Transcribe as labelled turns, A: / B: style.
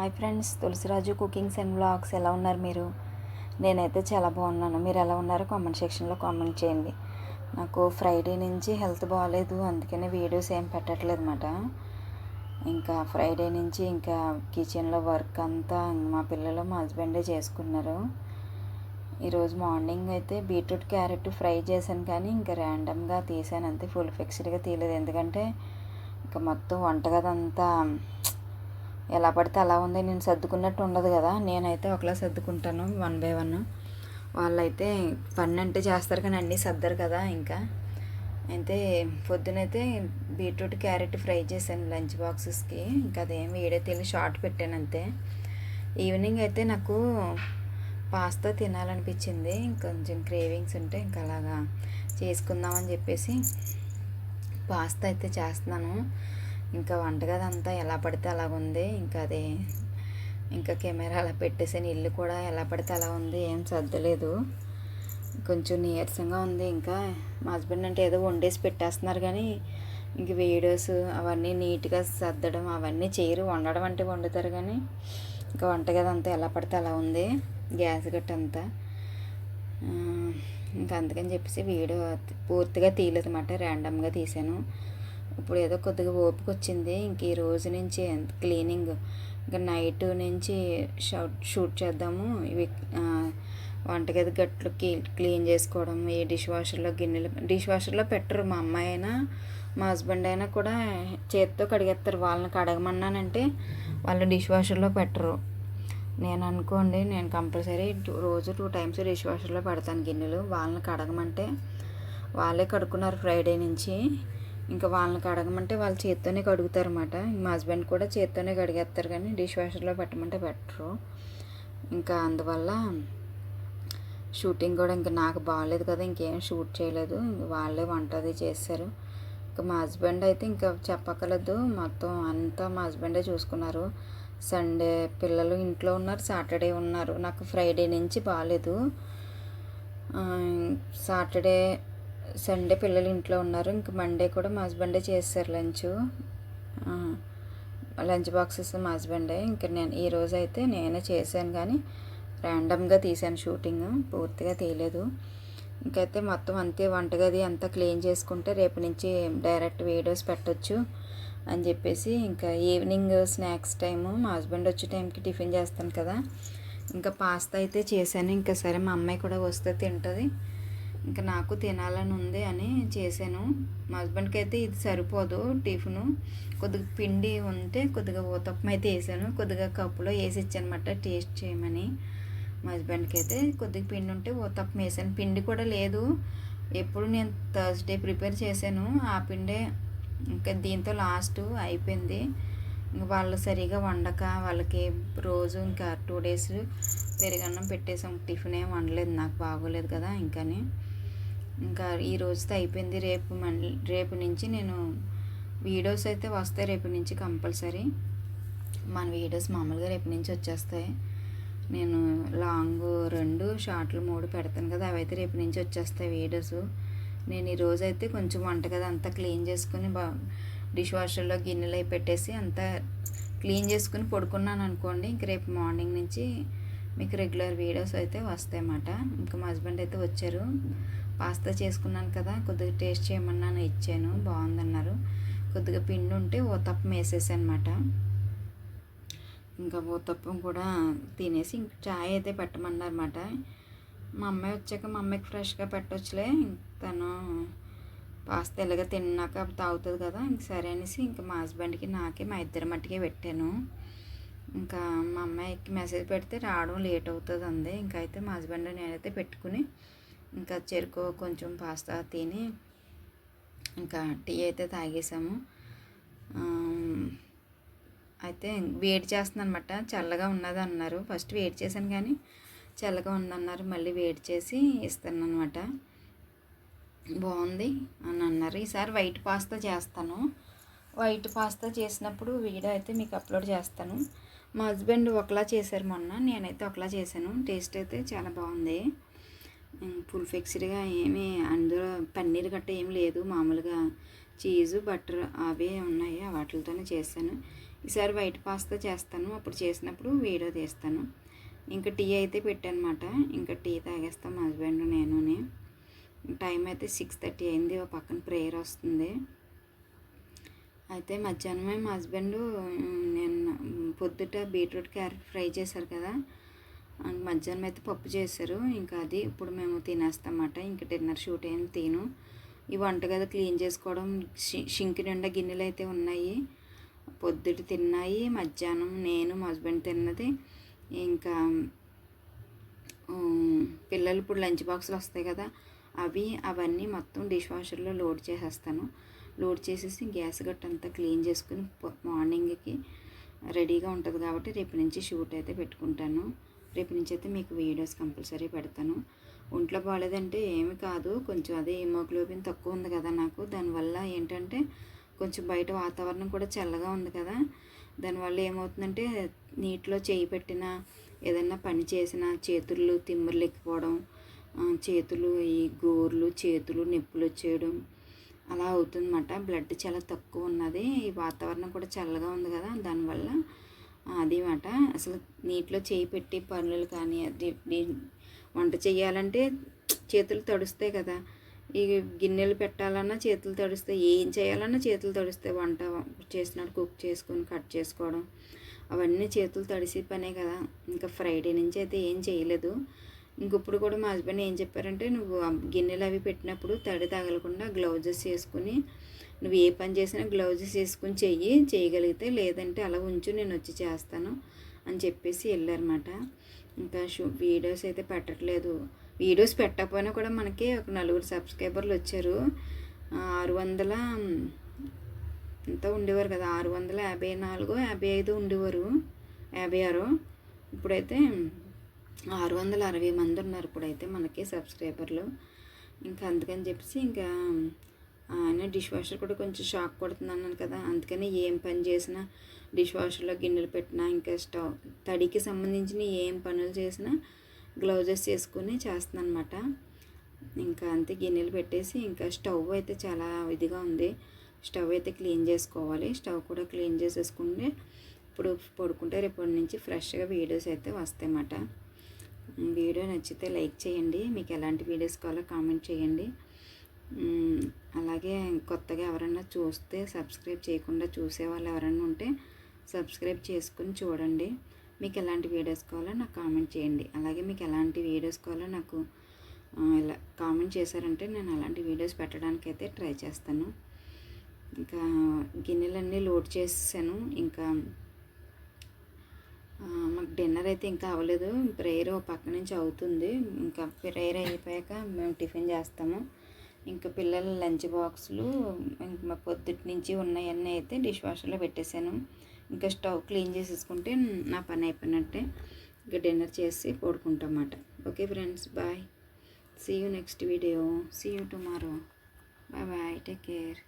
A: Hi friends Tulasiraju cookings and blogs ఎలా ఉన్నారు మీరు? నేనైతే చాలా బాగున్నాను. మీరు ఎలా ఉన్నారో? కామెంట్ సెక్షన్లో కామెంట్ చేయండి. నాకు ఫ్రైడే నుంచి హెల్త్ బాగాలేదు అందుకనే వీడియోస్ ఏం పెట్టట్లేదు అనమాట ఇంకా ఫ్రైడే నుంచి ఇంకా కిచెన్లో వర్క్ అంతా మా పిల్లలు మా హస్బెండే చేసుకున్నారు. ఈరోజు మార్నింగ్ అయితే బీట్రూట్ క్యారెట్ ఫ్రై చేశాను కానీ ఇంకా ర్యాండమ్గా తీసాను. అంతే ఫుల్ ఫిక్స్డ్గా తీయలేదు. ఎందుకంటే ఇంకా మొత్తం వంటగదంతా ఎలా పడితే అలా ఉంది నేను సర్దుకున్నట్టు ఉండదు కదా. నేనైతే ఒకలా సర్దుకుంటాను వన్ బై వన్ వాళ్ళైతే పన్ను అంటే చేస్తారు కానీ అన్నీ సర్దరు కదా ఇంకా. అయితే పొద్దునైతే బీట్రూట్ క్యారెట్ ఫ్రై చేశాను లంచ్ బాక్సెస్కి. ఇంకా అదేం వీడియో తెలియ షార్ట్ పెట్టాను అంతే. ఈవినింగ్ అయితే నాకు పాస్తా తినాలనిపించింది. కొంచెం క్రేవింగ్స్ ఉంటే ఇంకా అలాగా చేసుకుందామని చెప్పేసి పాస్తా అయితే చేస్తున్నాను. ఇంకా వంటగది అంతా ఎలా పడితే అలా ఉంది ఇంకా అదే ఇంకా కెమెరా అలా పెట్టేసాను ఇల్లు కూడా ఎలా పడితే అలా ఉంది ఏం సర్దలేదు. కొంచెం నీరసంగా ఉంది. ఇంకా మా హస్బెండ్ అంటే ఏదో వండేసి పెట్టేస్తున్నారు కానీ ఇంక వీడియోస్ అవన్నీ నీట్గా సర్దడం అవన్నీ చేయరు. వండడం అంటే వండుతారు కానీ ఇంకా వంటగది అంతా ఎలా పడితే అలా ఉంది గ్యాస్ గట్ట అంతా ఇంకా అందుకని చెప్పేసి వీడియో పూర్తిగా తీయలేదు అనమాట ర్యాండమ్గా తీసాను. ఇప్పుడు ఏదో కొద్దిగా ఓపిక వచ్చింది ఇంక ఈ రోజు నుంచి క్లీనింగ్ ఇంకా నైట్ నుంచి షూట్ షూట్ చేద్దాము. ఇవి వంటగది గట్లు క్లీన్ చేసుకోవడం ఈ డిష్ వాషర్లో గిన్నెలు డిష్ వాషర్లో పెట్టరు. మా అమ్మాయి అయినా మా హస్బెండ్ అయినా కూడా చేత్తో కడిగేస్తారు. వాళ్ళని కడగమన్నానంటే వాళ్ళు డిష్ వాషర్లో పెట్టరు. నేను అనుకోండి నేను కంపల్సరీ రోజు టూ టైమ్స్ డిష్ వాషర్లో పెడతాను గిన్నెలు. వాళ్ళని కడగమంటే వాళ్ళే కడుక్కున్నారు ఫ్రైడే నుంచి. ఇంకా వాళ్ళని కడగమంటే వాళ్ళు చేత్తోనే కడుగుతారు అన్నమాట మా హస్బెండ్ కూడా చేత్తోనే కడిగేస్తారు కానీ డిష్ వాషర్లో పెట్టమంటే పెట్టరు. ఇంకా అందువల్ల షూటింగ్ కూడా ఇంకా నాకు బాగాలేదు కదా ఇంకేం షూట్ చేయలేదు. వాళ్ళే వంట అది చేశారు ఇంకా మా హస్బెండ్ అయితే ఇంకా చెప్పక్కర్లేదు. మొత్తం అంతా మా హస్బెండే చూసుకున్నారు. సండే పిల్లలు ఇంట్లో ఉన్నారు సాటర్డే ఉన్నారు. నాకు ఫ్రైడే నుంచి బాగాలేదు సాటర్డే సండే పిల్లలు ఇంట్లో ఉన్నారు. ఇంక మండే కూడా మా హస్బెండే చేస్తారు లంచ్. లంచ్ బాక్సెస్ మా హస్బెండే ఇంకా నేను ఈ రోజు అయితే నేనే చేశాను కానీ ర్యాండమ్గా తీశాను షూటింగ్ పూర్తిగా తీయలేదు. ఇంకైతే మొత్తం అంతే వంటగది అంతా క్లీన్ చేసుకుంటే రేపు నుంచి డైరెక్ట్ వీడియోస్ పెట్టొచ్చు అని చెప్పేసి ఇంకా ఈవినింగ్ స్నాక్స్ టైము మా హస్బెండ్ వచ్చే టైంకి టిఫిన్ చేస్తాను కదా. ఇంకా పాస్తా అయితే చేశాను. ఇంకా సరే మా అమ్మాయి కూడా వస్తే తింటుంది. ఇంకా నాకు తినాలని ఉంది అని చేశాను. మా హస్బెండ్కి అయితే ఇది సరిపోదు టిఫిన్. కొద్దిగా పిండి ఉంటే కొద్దిగా ఊతప్పం అయితే వేసాను. కొద్దిగా కప్పులో వేసి ఇచ్చానమాట టేస్ట్ చేయమని. మా హస్బెండ్కి అయితే కొద్దిగా పిండి ఉంటే ఊతప్పం వేసాను. పిండి కూడా లేదు. ఎప్పుడు నేను థర్స్డే ప్రిపేర్ చేశాను. ఆ పిండే ఇంకా దీంతో లాస్ట్ అయిపోయింది. ఇంక వాళ్ళు సరిగా వండక వాళ్ళకి రోజు ఇంకా టూ డేస్ పెరుగన్నం పెట్టేసాం. టిఫిన్ ఏం వండలేదు. నాకు బాగోలేదు కదా ఇంకని. ఇంకా ఈ రోజుతో అయిపోయింది. రేపు మళ్ళీ రేపు నుంచి నేను వీడియోస్ అయితే వస్తాయి. రేపు నుంచి కంపల్సరీ. మన వీడియోస్ మామూలుగా రేపు నుంచి వచ్చేస్తాయి. నేను లాంగ్ రెండు షార్ట్లు మూడు పెడతాను కదా. అవైతే రేపు నుంచి వచ్చేస్తాయి వీడియోస్. నేను ఈరోజు అయితే కొంచెం వంటగది అంతా క్లీన్ చేసుకుని బా డిష్ వాషర్లో గిన్నెలు అవి పెట్టేసి అంతా క్లీన్ చేసుకుని పడుకున్నాను అనుకోండి. ఇంక రేపు మార్నింగ్ నుంచి మీకు రెగ్యులర్ వీడియోస్ అయితే వస్తాయి అన్నమాట ఇంకా మా హస్బెండ్ అయితే వచ్చారు. పాస్తా చేసుకున్నాను కదా కొద్దిగా టేస్ట్ చేయమన్నాను ఇచ్చాను. బాగుందన్నారు. కొద్దిగా పిండి ఉంటే ఓతప్పం వేసేసాను అనమాట ఇంకా ఊతప్పం కూడా తినేసి ఇంక చాయ్ అయితే పెట్టమన్నారన్నమాట. మా అమ్మాయి వచ్చాక మా అమ్మాయికి ఫ్రెష్గా పెట్టొచ్చులే. తను పాస్తా ఎలాగ తిన్నాక తాగుతుంది కదా ఇంక సరే అనేసి ఇంకా మా హస్బెండ్కి నాకే మా ఇద్దరి మట్టికే పెట్టాను. ఇంకా మా అమ్మాయికి మెసేజ్ పెడితే రావడం లేట్ అవుతుంది అంది ఇంకైతే అయితే మా హస్బెండ్ నేనైతే పెట్టుకుని ఇంకా చెరుకు కొంచెం పాస్తా తిని ఇంకా టీ అయితే తాగేసాము. అయితే వేడి చేస్తుంది అనమాట చల్లగా ఉన్నది అన్నారు. ఫస్ట్ వేడి చేశాను కానీ చల్లగా ఉందన్నారు. మళ్ళీ వేడి చేసి ఇస్తాను అనమాట బాగుంది అని అన్నారు. ఈసారి వైట్ పాస్తా చేస్తాను. వైట్ పాస్తా చేసినప్పుడు వీడియో అయితే మీకు అప్లోడ్ చేస్తాను. మా హస్బెండ్ ఒకలా చేశారు మొన్న. నేనైతే ఒకలా చేశాను. టేస్ట్ అయితే చాలా బాగుంది. ఫుల్ ఫిక్స్డ్గా ఏమీ అందులో పన్నీర్ గట్ట ఏం లేదు. మామూలుగా చీజు బటర్ అవే ఉన్నాయి. వాటితోనే చేశాను ఈసారి వైట్ పాస్తా చేస్తాను. అప్పుడు చేసినప్పుడు వీడియో తీస్తాను. ఇంకా టీ అయితే పెట్టానమాట. ఇంకా టీ తాగేస్తాం మా హస్బెండ్ నేనుని. టైం అయితే సిక్స్ థర్టీ అయింది. ఒక పక్కన ప్రేయర్ వస్తుంది. అయితే మధ్యాహ్నమే మా హస్బెండ్ నేను పొద్దుట బీట్రూట్ క్యారెట్ ఫ్రై చేశారు కదా. మధ్యాహ్నం అయితే పప్పు చేశారు. ఇంకా అది ఇప్పుడు మేము తినేస్తామన్నమాట. ఇంకా డిన్నర్ షూట్ ఏం తిను. ఈ వంటగది క్లీన్ చేసుకోవడం షి- షింక్ నిండా గిన్నెలు అయితే ఉన్నాయి. పొద్దుటి తిన్నాయి. మధ్యాహ్నం నేను మా హస్బెండ్ తిన్నది. ఇంకా పిల్లలు ఇప్పుడు లంచ్ బాక్సులు వస్తాయి కదా అవి అవన్నీ మొత్తం డిష్ వాషర్లో లోడ్ చేసేస్తాను. లోడ్ చేసేసి గ్యాస్ గట్ట అంతా క్లీన్ చేసుకుని మార్నింగ్కి రెడీగా ఉంటుంది కాబట్టి రేపు నుంచి షూట్ అయితే పెట్టుకుంటాను. రేపు నుంచి అయితే మీకు వీడియోస్ కంపల్సరీ పెడతాను. ఒంట్లో బాగాలేదంటే ఏమి కాదు. కొంచెం అదే హిమోగ్లోబిన్ తక్కువ ఉంది కదా నాకు. దానివల్ల ఏంటంటే కొంచెం బయట వాతావరణం కూడా చల్లగా ఉంది కదా. దానివల్ల ఏమవుతుందంటే నీటిలో చేయి పెట్టిన ఏదైనా పని చేసిన చేతులు తిమ్మిర్లు ఎక్కిపోవడం చేతులు ఈ గోర్లు చేతులు నొప్పులు వచ్చేయడం అలా అవుతుందన్నమాట. బ్లడ్ చాలా తక్కువ ఉన్నది. ఈ వాతావరణం కూడా చల్లగా ఉంది కదా. దానివల్ల అది మాట. అసలు నీటిలో చేయి పెట్టి పనులు కానీ అది వంట చేయాలంటే చేతులు తడుస్తాయి కదా. ఈ గిన్నెలు పెట్టాలన్నా చేతులు తడుస్తాయి. ఏం చేయాలన్నా చేతులు తడుస్తాయి. వంట చేసినట్టు కుక్ చేసుకొని కట్ చేసుకోవడం. అవన్నీ చేతులు తడిసి పనే కదా. ఇంకా ఫ్రైడే నుంచి అయితే ఏం చేయలేదు. ఇంకప్పుడు కూడా మా హస్బెండ్ ఏం చెప్పారంటే నువ్వు గిన్నెలు అవి పెట్టినప్పుడు తడి తగలకుండా గ్లౌజెస్ వేసుకుని నువ్వు ఏ పని చేసినా గ్లౌజెస్ వేసుకుని చెయ్యి చేయగలిగితే లేదంటే అలా ఉంచు నేను వచ్చి చేస్తాను అని చెప్పేసి వెళ్ళారన్నమాట. ఇంకా షూ వీడియోస్ అయితే పెట్టట్లేదు. వీడియోస్ పెట్టకపోయినా కూడా మనకి ఒక నలుగురు సబ్స్క్రైబర్లు వచ్చారు. ఆరు వందల ఎంత ఉండేవారు కదా ఆరు వందల యాభై నాలుగు యాభై ఐదు ఉండేవారు యాభై ఆరు. ఇప్పుడైతే ఆరు వందల అరవై మంది ఉన్నారు ఇప్పుడైతే మనకి సబ్స్క్రైబర్లు. ఇంకా అందుకని చెప్పేసి ఇంకా ఆయన డిష్ వాషర్ కూడా కొంచెం షాక్ కొడుతుంది అన్నాను కదా. అందుకని ఏం పని చేసినా డిష్ వాషర్లో గిన్నెలు పెట్టినా ఇంకా స్టవ్ తడికి సంబంధించిన ఏం పనులు చేసినా గ్లౌజెస్ వేసుకుని చేస్తున్నాను అనమాట ఇంకా అంతే గిన్నెలు పెట్టేసి ఇంకా స్టవ్ అయితే చాలా ఇదిగా ఉంది. స్టవ్ అయితే క్లీన్ చేసుకోవాలి. స్టవ్ కూడా క్లీన్ చేసేసుకుంటే ఇప్పుడు పడుకుంటే రేపటి నుంచి ఫ్రెష్గా వీడియోస్ అయితే వస్తాయన్నమాట. వీడియో నచ్చితే లైక్ చేయండి. మీకు ఎలాంటి వీడియోస్ కావాలో కామెంట్ చేయండి. అలాగే కొత్తగా ఎవరైనా చూస్తే సబ్స్క్రైబ్ చేయకుండా చూసే వాళ్ళు ఎవరైనా ఉంటే సబ్స్క్రైబ్ చేసుకుని చూడండి. మీకు ఎలాంటి వీడియోస్ కావాలో నాకు కామెంట్ చేయండి. అలాగే మీకు ఎలాంటి వీడియోస్ కావాలో నాకు ఇలా కామెంట్ చేశారంటే నేను అలాంటి వీడియోస్ పెట్టడానికి అయితే ట్రై చేస్తాను. ఇంకా గిన్నెలన్నీ లోడ్ చేసాను ఇంకా మాకు డిన్నర్ అయితే ఇంకా అవ్వలేదు. ప్రేయర్ పక్క నుంచి అవుతుంది. ఇంకా ప్రేయర్ అయిపోయాక మేము టిఫిన్ చేస్తాము. ఇంకా పిల్లల లంచ్ బాక్సులు ఇంక మా పొద్దుటి నుంచి ఉన్నాయన్నీ అయితే డిష్ వాషర్లో పెట్టేశాను. ఇంకా స్టవ్ క్లీన్ చేసేసుకుంటే నా పని అయిపోయినట్టే. ఇంకా డిన్నర్ చేసి పడుకుంటాం అన్నమాట okay friends bye. See you next video see you tomorrow bye bye take care